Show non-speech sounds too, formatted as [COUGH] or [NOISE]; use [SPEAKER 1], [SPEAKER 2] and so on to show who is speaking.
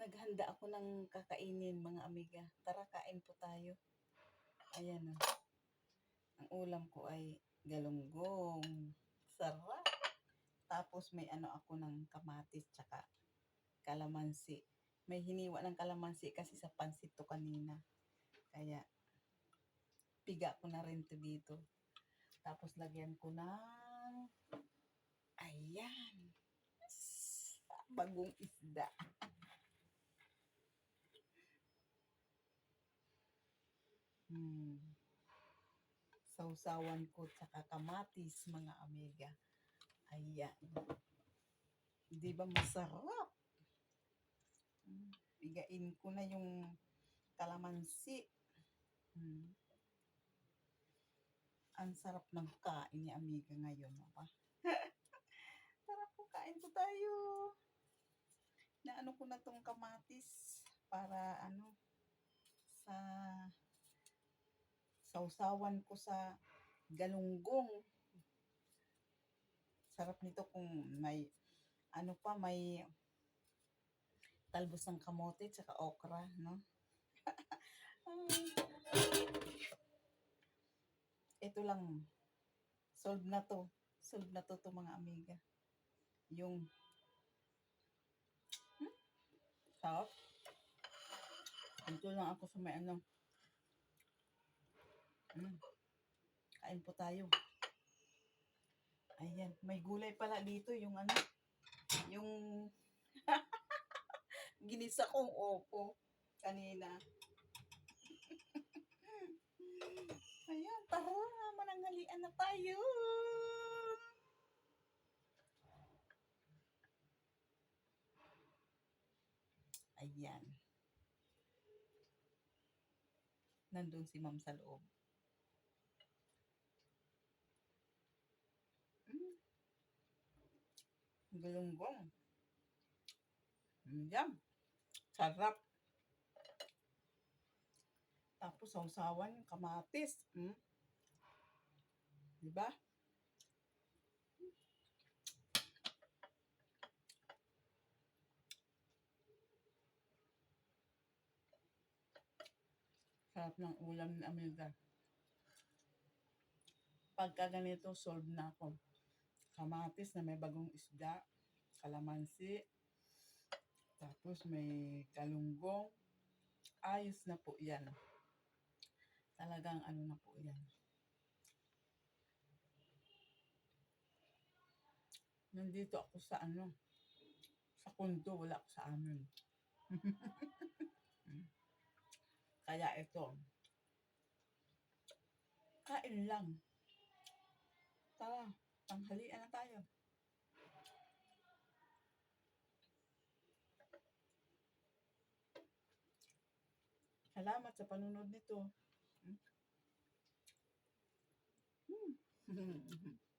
[SPEAKER 1] Naghanda ako ng kakainin mga amiga. Tara, kain po tayo. Ayan o. Ang ulam ko ay galunggong. Sarap. Tapos may ano ako ng kamatis tsaka kalamansi. May hiniwa ng kalamansi kasi sa pansit to kanina. Kaya piga ko na rin to dito. Tapos lagyan ko ng ayan. Bagong isda. Hmm. Sausawan ko tsaka kamatis mga amiga. Ayan. Di ba masarap? Hmm. Bigain ko na yung kalamansi. Hmm. Ang sarap ng kain ni amiga ngayon. Ba? [LAUGHS] Tara po, kain po tayo. Na ano ko na tong kamatis para ano sa sausawan ko sa galunggong. Sarap nito kung may ano pa, may talbos ng kamote tsaka okra, no? [LAUGHS] Ito lang. Solve na to. Solve na to to mga amiga. Yung hmm? Sarap. Ito lang ako sa may ano. Mm. Kain po tayo. Ayan, may gulay pala dito yung ano, yung [LAUGHS] ginisa kong opo kanina. [LAUGHS] Ayan, tara, mananghalian na tayo. Ayan. Nandun si ma'am sa loob. Mm. Galunggong. Mm, Yum. Sarap. Tapos sausawan yung kamatis. Mm. Diba? Sarap ng ulam ni Amiga. Pagka ganito, solve na ako. Kamatis na may bagong isda, kalamansi, tapos may galunggong. Ayos na po yan. Talagang ano na po yan. Nandito ako sa ano, sa kundo, wala ako sa amin. [LAUGHS] Kaya ito, kain lang. Tara, tanghalian na tayo. Salamat sa panunod nito. Hmm? Hmm. [LAUGHS]